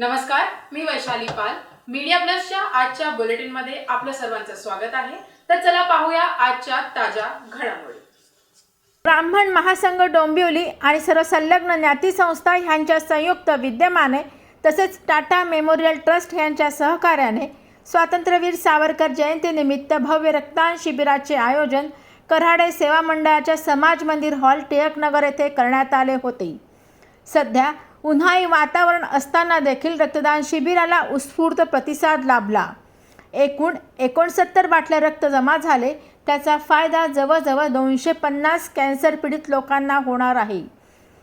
नमस्कार मी वैशाली पाल. मीडिया प्लसच्या आजच्या बुलेटिनमध्ये आपलं सर्वांचं स्वागत आहे. तर चला पाहूया आजच्या ताज्या घडामोडी. ब्राह्मण महासंघ डोंबिवली आणि सर्व संलग्न ज्ञाती संस्था ह्यांच्या संयुक्त विद्यमाने तसेच टाटा मेमोरियल ट्रस्ट यांच्या सहकार्याने स्वातंत्र्यवीर सावरकर जयंतीनिमित्त भव्य रक्तदान शिबिराचे आयोजन कराडे सेवा मंडळाच्या समाज मंदिर हॉल टिळकनगर येथे करण्यात आले होते. सध्या उन्हाळी वातावरण असताना देखील रक्तदान शिबिराला उत्स्फूर्त प्रतिसाद लाभला. एकूण एकोणसत्तर बाटल्या रक्त जमा झाले. त्याचा फायदा जवळजवळ दोनशे पन्नास कॅन्सर पीडित लोकांना होणार आहे.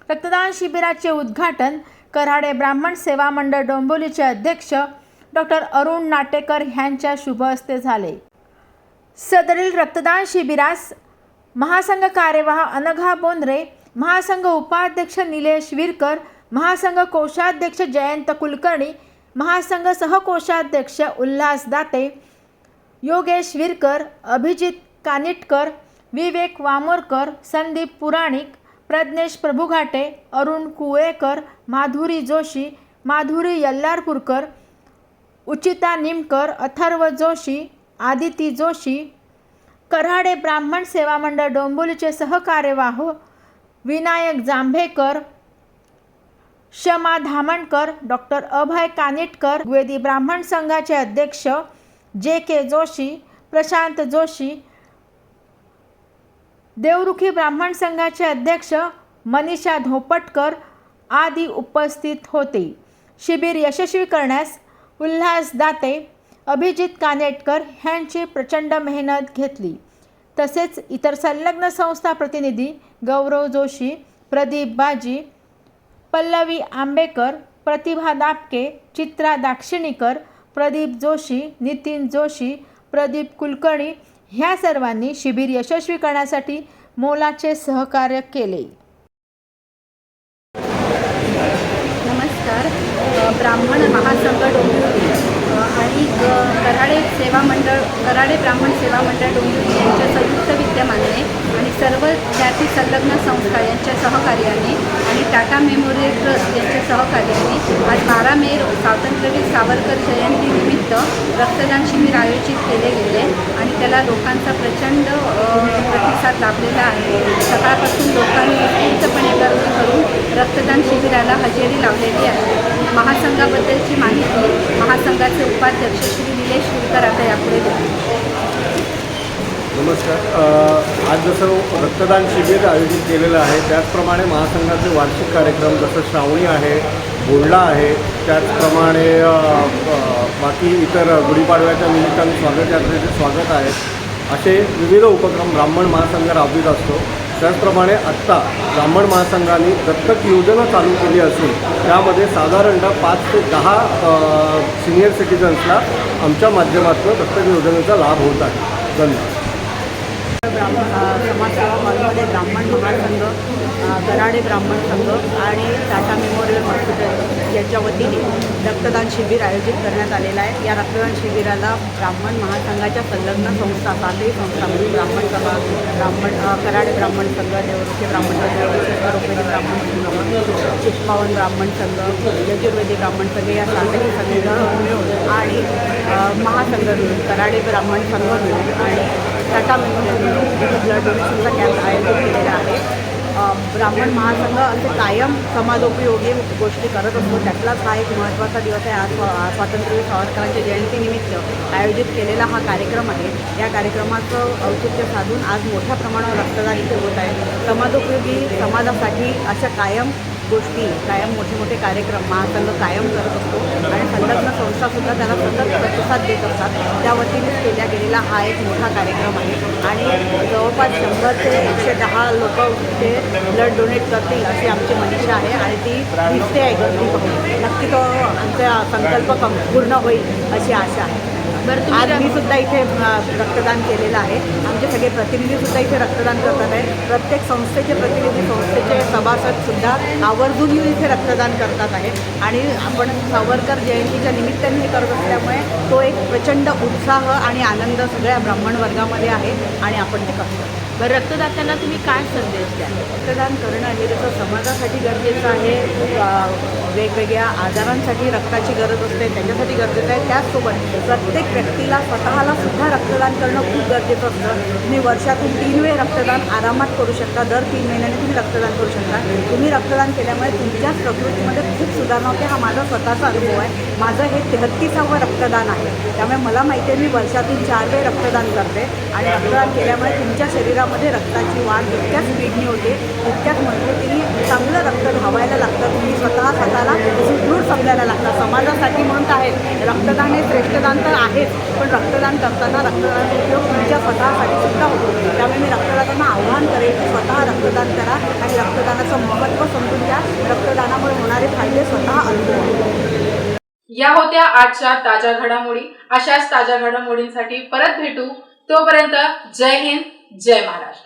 रक्तदान शिबिराचे उद्घाटन कराडे ब्राह्मण सेवा मंडळ डोंबोलीचे अध्यक्ष डॉक्टर अरुण नाटेकर यांच्या शुभ हस्ते झाले. सदरील रक्तदान शिबिरास महासंघ कार्यवाह अनघा बोंद्रे महासंघ उपाध्यक्ष निलेश विरकर महासंघ कोषाध्यक्ष जयंत कुलकर्णी महासंघ सहकोषाध्यक्ष उल्हास दाते योगेश विरकर अभिजित कानिटकर विवेक वामोरकर संदीप पुराणिक प्रज्ञेश प्रभुघाटे अरुण कुवेकर माधुरी जोशी माधुरी यल्लारपूरकर उचिता निमकर अथर्व जोशी आदिती जोशी कराडे ब्राह्मण सेवा मंडळ डोंबोलीचे सहकार्यवाह विनायक जांभेकर क्षमा धामणकर डॉक्टर अभय कानिटकर द्विवेदी ब्राह्मण संघाचे अध्यक्ष जे के जोशी प्रशांत जोशी देवरुखी ब्राह्मण संघाचे अध्यक्ष मनीषा धोपटकर आदी उपस्थित होते. शिबिर यशस्वी करण्यास उल्हास दाते अभिजित कानेटकर ह्यांची प्रचंड मेहनत घेतली. तसेच इतर संलग्न संस्था प्रतिनिधी गौरव जोशी प्रदीप बाजी पल्लवी आंबेकर प्रतिभा दापके चित्रा दाक्षिणीकर प्रदीप जोशी नितीन जोशी प्रदीप कुलकर्णी ह्या सर्वांनी शिबिर यशस्वी करण्यासाठी मोलाचे सहकार्य केले. नमस्कार. ब्राह्मण महासंघ डोंबिवली आणि ग- कराडे सेवा मंडळ कराडे ब्राह्मण सेवा मंडळ डोंबिवली यांच्या संयुक्त विद्यमाने आणि सर्व विद्यार्थी संलग्न संस्था यांच्या सहकार्याने आणि टाटा मेमोरियल ट्रस्ट यांच्या सहकार्याने आज बारा मे स्वातंत्र्यवीर सावरकर जयंतीनिमित्त रक्तदान शिबिर आयोजित केले गेले आणि त्याला लोकांचा प्रचंड प्रतिसाद लाभलेला आहे. सकाळपासून लोकांनी उत्स्फूर्तपणे गर्दी करून रक्तदान शिबिराला हजेरी लावलेली आहे. महासंघाबद्दलची माहिती महासंघाचे उपाध्यक्ष श्री निलेश शिरकर आता यापुढे नमस्कार. आज जसं रक्तदान शिबिर आयोजित केलेलं आहे त्याचप्रमाणे महासंघाचे वार्षिक कार्यक्रम जसं श्रावणी आहे बोलडा आहे त्याचप्रमाणे बाकी इतर गुढीपाडव्याच्या निमित्ताने स्वागत यात्रेचे स्वागत आहे. असे विविध उपक्रम ब्राह्मण महासंघ राबवित असतो. त्याचप्रमाणे आत्ता ब्राह्मण महासंघाने दत्तक योजना चालू केली असून त्यामध्ये साधारणतः पाच ते दहा सिनियर सिटीजन्सला आमच्या माध्यमातून दत्तक योजनेचा लाभ होत आहे. धन्यवाद. ब्राह्मण समाजसेवा हॉलमध्ये ब्राह्मण महासंघ कराडे ब्राह्मण संघ आणि टाटा मेमोरियल हॉस्पिटल वतीने रक्तदान शिबिर आयोजित करण्यात आलेलं आहे. या रक्तदान शिबिराला ब्राह्मण महासंघाच्या संलग्न संस्था सातही संस्था म्हणजे ब्राह्मण सभा ब्राह्मण कराड ब्राह्मण संघ देवरुखे ब्राह्मण संघ शेतकरोपरी ब्राह्मण संघ चिष्पावन ब्राह्मण संघ यजुर्वेदी ब्राह्मण संघ या सातही संघ मिळून आणि महासंघ मिळून कराडे ब्राह्मण संघ मिळून आणि टाटा मिळून ब्लड डोनेशनचा कॅम्प आयोजित केलेला आहे. ब्राह्मण महासंघ असे कायम समाजोपयोगी गोष्टी करत असतो. त्यातलाच हा एक महत्त्वाचा दिवस आहे. आज स्वा- स्वातंत्र्यवीर सावरकरांच्या जयंतीनिमित्त आयोजित केलेला हा कार्यक्रम आहे. या कार्यक्रमाचं औचित्य साधून आज मोठ्या प्रमाणावर रक्तदान इथे होत आहे. समाजोपयोगी समाजासाठी अशा कायम गोष्टी कायम मोठे मोठे कार्यक्रम महासंघ कायम करत असतो आणि संलग्न संस्थासुद्धा त्याला सतत प्रतिसाद देत असतात. त्या वतीनेच केल्या गेलेला हा एक मोठा कार्यक्रम आहे. आणि जवळपास शंभर ते एकशे दहा लोक ते ब्लड डोनेट करतील अशी आमची मनीषा आहे आणि ती दिसते आहे. गर्दी नक्की तो आमचा संकल्प कम पूर्ण होईल अशी आशा आहे. आज मी सुद्धा इथे रक्तदान केलेलं आहे. आमचे सगळे प्रतिनिधी सुद्धा इथे रक्तदान करतात आहे. प्रत्येक संस्थेचे प्रतिनिधी संस्थेचे सभासद सुद्धा आवर्जून येऊन इथे रक्तदान करतात आहे. आणि आपण सावरकर जयंतीच्या निमित्ताने हे करत असल्यामुळे तो एक प्रचंड उत्साह आणि आनंद सगळ्या ब्राह्मण वर्गामध्ये आहे आणि आपण ते करतो. बरं रक्तदात्यांना तुम्ही काय संदेश द्या रक्तदान करणं हे जसं समाजासाठी गरजेचं आहे वेगवेगळ्या आजारांसाठी रक्ताची गरज असते त्याच्यासाठी गरजेचं आहे. त्याचसोबत प्रत्येक व्यक्तीला स्वतःला सुद्धा रक्तदान करणं खूप गरजेचं असतं. तुम्ही वर्षातून तीन वेळ रक्तदान आरामात करू शकता. दर तीन महिन्याने तुम्ही रक्तदान करू शकता. तुम्ही रक्तदान केल्यामुळे तुमच्याच प्रकृतीमध्ये खूप सुधारणा होते. हा माझा स्वतःचा अनुभव आहे. माझं हे तेहत्तीसावं रक्तदान आहे. त्यामुळे मला माहिती आहे मी वर्षातून चार वेळ रक्तदान करते आणि रक्तदान केल्यामुळे तुमच्या शरीरामध्ये रक्ताची वाढ जितक्याच स्पीडनी होते तितक्याच मजबूतीने म्हणजे चांगलं रक्त धावायला लागतं. तुम्ही स्वतः स्वतःला सुदृढ समजायला लागतं. समाजासाठी म्हणत आहेत आहे. रक्तदान हे श्रेष्ठदान तर आहे. आहेच पण रक्तदान करताना रक्तदानाचा उपयोग तुमच्या स्वतःसाठी सुद्धा होतो. त्यामुळे मी रक्तदातांना आव्हान करेन की स्वतः रक्तदान करा आणि रक्तदानाचं महत्त्व समजून घ्या. रक्तदानामुळे होणारे फायदे स्वतः अनुभवा. या होत्या आजच्या ताज्या घडामोडी. अशाच ताज्या घडामोडींसाठी परत भेटू. तोपर्यंत जय हिंद जय महाराष्ट्र.